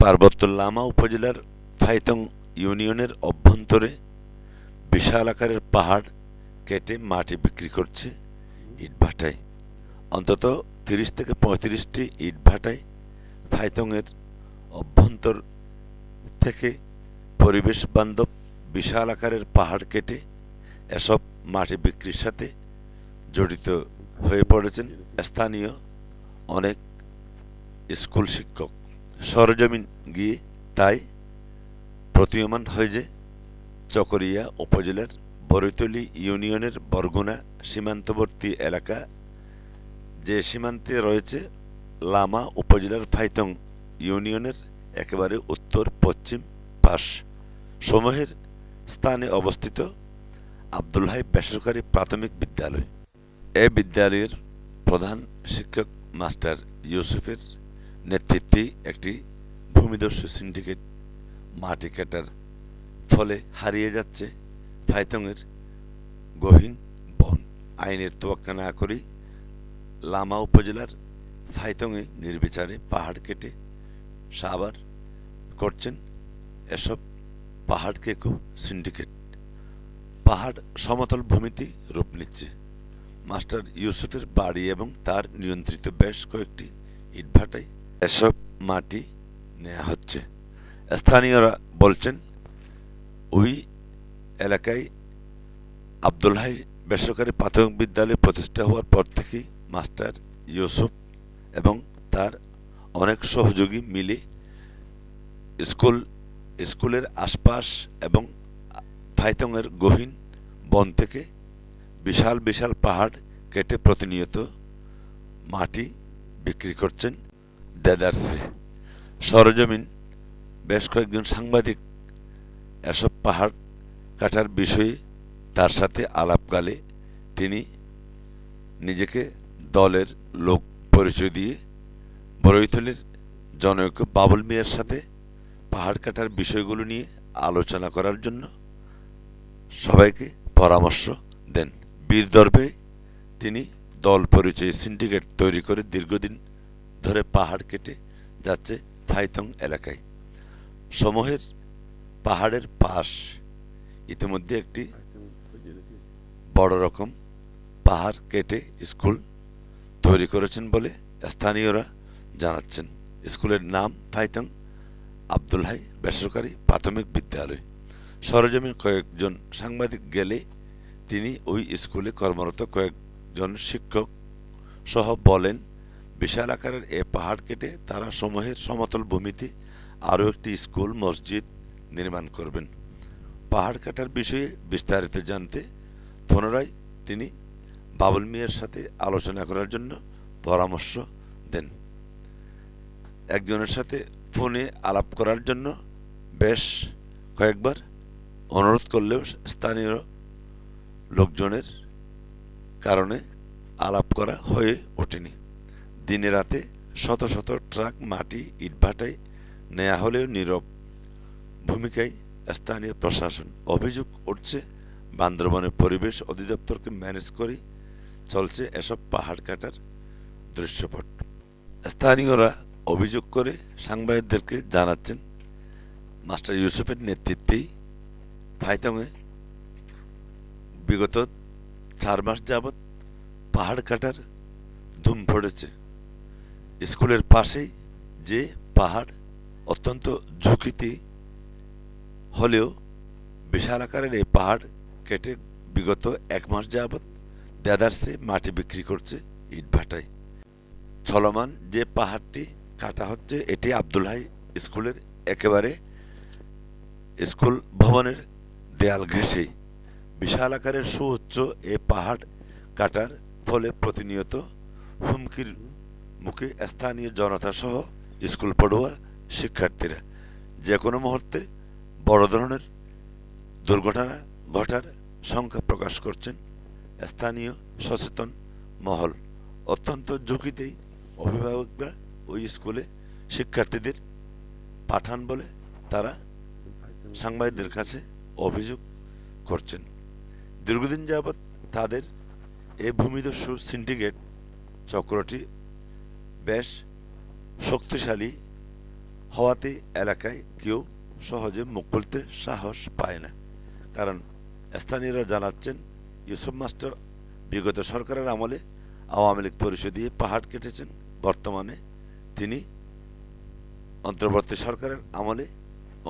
পার্বত্য লামা উপজেলার ফাইতং ইউনিয়নের অভ্যন্তরে বিশাল আকারের পাহাড় কেটে মাটি বিক্রি করছে ইটভাটায়। অন্তত তিরিশ থেকে পঁয়ত্রিশটি ইটভাটায় ফাইতংয়ের অভ্যন্তর থেকে পরিবেশ বান্ধব বিশাল আকারের পাহাড় কেটে এসব মাটি বিক্রির সাথে জড়িত হয়ে পড়েছেন স্থানীয় অনেক স্কুল শিক্ষক। সরজমিন গিয়ে তাই প্রতীয়মান হয় যে চকরিয়া উপজেলার বরৈতলী ইউনিয়নের বরগুনা সীমান্তবর্তী এলাকা, যে সীমান্তে রয়েছে লামা উপজেলার ফাইতং ইউনিয়নের একেবারে উত্তর পশ্চিম পাশ সমূহের স্থানে অবস্থিত আব্দুল হাই বেসরকারি প্রাথমিক বিদ্যালয়। এ বিদ্যালয়ের প্রধান শিক্ষক মাস্টার ইউসুফের নেতৃত্বে একটি ভূমিদস্যু সিন্ডিকেট মাটি কাটার ফলে হারিয়ে যাচ্ছে ফাইতংয়ের গহীন বন। আইনের তোয়াক্কা না করে লামা উপজেলার ফাইতংয়ে নির্বিচারে পাহাড় কেটে সাবার করছেন এসব পাহাড় কেকো সিন্ডিকেট পাহাড় সমতল ভূমিতে রূপ নিচ্ছে। মাস্টার ইউসুফের বাড়ি এবং তার নিয়ন্ত্রিত বেশ কয়েকটি ইটভাটায় এসব মাটি নেওয়া হচ্ছে। স্থানীয়রা বলছেন, ওই এলাকায় আব্দুল হাই বেসরকারি প্রাথমিক বিদ্যালয় প্রতিষ্ঠা হওয়ার পর থেকেই মাস্টার ইউসুফ এবং তার অনেক সহযোগী মিলে স্কুল, স্কুলের আশপাশ এবং ফাইতংয়ের গহীন বন থেকে বিশাল বিশাল পাহাড় কেটে প্রতিনিয়ত মাটি বিক্রি করছেন। দেদারসে। সরজমিন, বেশ কয়েকজন সাংবাদিক এসব পাহাড় কাটার বিষয়ে তার সাথে আলাপকালে তিনি নিজেকে দলের লোক পরিচয় দিয়ে বরৈতলের জনৈক বাবুল মিয়ার সাথে পাহাড় কাটার বিষয়গুলো নিয়ে আলোচনা করার জন্য সবাইকে পরামর্শ দেন। বীর দর্বে তিনি দল পরিচয় সিন্ডিকেট তৈরি করে দীর্ঘদিন ধরে পাহাড় কেটে যাচ্ছে ফাইতং এলাকায়। সমূহের পাহাড়ের পাশ ইতিমধ্যে একটি বড় রকম পাহাড় কেটে স্কুল তৈরি করেছেন বলে স্থানীয়রা জানাচ্ছেন। স্কুলের নাম ফাইতং আব্দুল হাই বেসরকারি প্রাথমিক বিদ্যালয়। সরজমিন কয়েকজন সাংবাদিক গেলে তিনি ওই স্কুলে কর্মরত কয়েকজন শিক্ষক সহ বলেন বিশাল আকারের এ পাহাড় কেটে তারা সমূহের সমতল ভূমিতে আরও একটি স্কুল, মসজিদ নির্মাণ করবেন। পাহাড় কাটার বিষয়ে বিস্তারিত জানতে পুনরায় তিনি বাবুল মিয়ার সাথে আলোচনা করার জন্য পরামর্শ দেন। একজনের সাথে ফোনে আলাপ করার জন্য বেশ কয়েকবার অনুরোধ করলেও স্থানীয় লোকজনের কারণে আলাপ করা হয়ে ওঠেনি। দিনে রাতে শত শত ট্রাক, মাটি, ইটভাটায় নেওয়া হলেও নীরব ভূমিকায় স্থানীয় প্রশাসন অভিযোগ উঠছে বান্দরবনের পরিবেশ অধিদপ্তরকে ম্যানেজ করে চলছে এসব পাহাড় কাটার দৃশ্যপট। স্থানীয়রা অভিযোগ করে সাংবাদিকদেরকে জানাচ্ছেন, মাস্টার ইউসুফের নেতৃত্বেই ফাইতংয়ে বিগত চার মাস যাবৎ পাহাড় কাটার ধুম পড়েছে স্কুলের পাশেই যে পাহাড় অত্যন্ত ঝুঁকিতে হলেও বিশাল আকারের এই পাহাড় কেটে বিগত এক মাস যাবৎ দেদারসে মাটি বিক্রি করছে ইটভাটায় চলমান যে পাহাড়টি কাটা হচ্ছে, এটি আব্দুল হাই স্কুলের একেবারে স্কুল ভবনের দেয়াল ঘেঁষেই বিশাল আকারের সুউচ্চ এ পাহাড় কাটার ফলে প্রতিনিয়ত হুমকির মুখে স্থানীয় জনতা সহ স্কুল পড়ুয়া শিক্ষার্থীরা যে কোনো মুহূর্তে বড় ধরনের দুর্ঘটনা ঘটার সংখ্যা প্রকাশ করছেন স্থানীয় সচেতন মহল। অত্যন্ত ঝুঁকিতেই অভিভাবকরা ওই স্কুলে শিক্ষার্থীদের পাঠান বলে তারা সাংবাদিকদের কাছে অভিযোগ করছেন। দীর্ঘদিন যাবৎ তাদের এ ভূমিদস্যু সিন্ডিকেট চক্রটি বেশ শক্তিশালী হওয়াতে এলাকায় কেউ সহজে মুখ খুলতে সাহস পায় না। কারণ স্থানীয়রা জানাচ্ছেন, ইউসুফ মাস্টার বিগত সরকারের আমলে আওয়ামী লীগ পরিষদ পাহাড় কেটেছেন। বর্তমানে তিনি অন্তর্বর্তী সরকারের আমলে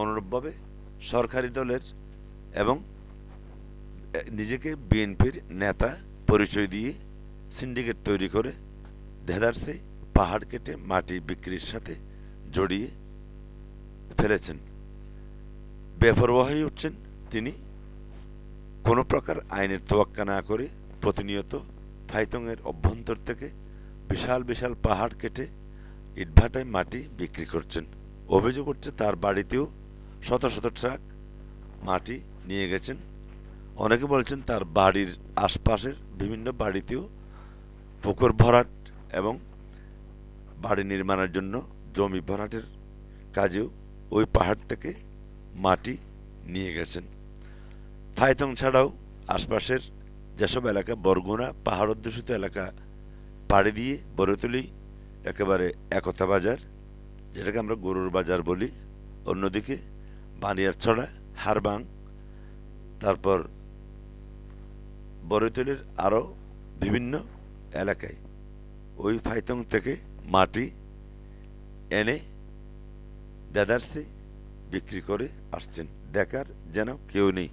অনুরূপভাবে সরকারি দলের এবং নিজেকে বিএনপির নেতা পরিচয় দিয়ে সিন্ডিকেট তৈরি করে দেদারসে পাহাড় কেটে মাটি বিক্রির সাথে জড়িয়ে ফেলেছেন। বেপরোয়া হয়ে উঠছেন তিনি। কোনো প্রকার আইনের তোয়াক্কা না করে প্রতিনিয়ত ফাইতংয়ের অভ্যন্তর থেকে বিশাল বিশাল পাহাড় কেটে ইটভাটায় মাটি বিক্রি করছেন। অভিযোগ হচ্ছে তার বাড়িতেও শত শত ট্রাক মাটি নিয়ে গেছেন। অনেকে বলছেন তার বাড়ির আশপাশের বিভিন্ন বাড়িতেও পুকুর ভরাট এবং বাড়ি নির্মাণের জন্য জমি ভরাটের কাজেও ওই পাহাড় থেকে মাটি নিয়ে গেছেন। ফাইতং ছাড়াও আশপাশের যেসব এলাকা, বরগুনা, পাহাড় অধ্যুষিত এলাকা, পাড়ি দিয়ে বড়তুলি একেবারে একতা বাজার, যেটাকে আমরা গরুর বাজার বলি। অন্যদিকে বানিয়ারছড়া হারবাং, তারপর বড়তুলির আরও বিভিন্ন এলাকায়। ওই ফাইতং থেকে মাটি এনে দাদার্সে বিক্রি করে আসছেন। দেখার যেন কেউ নেই।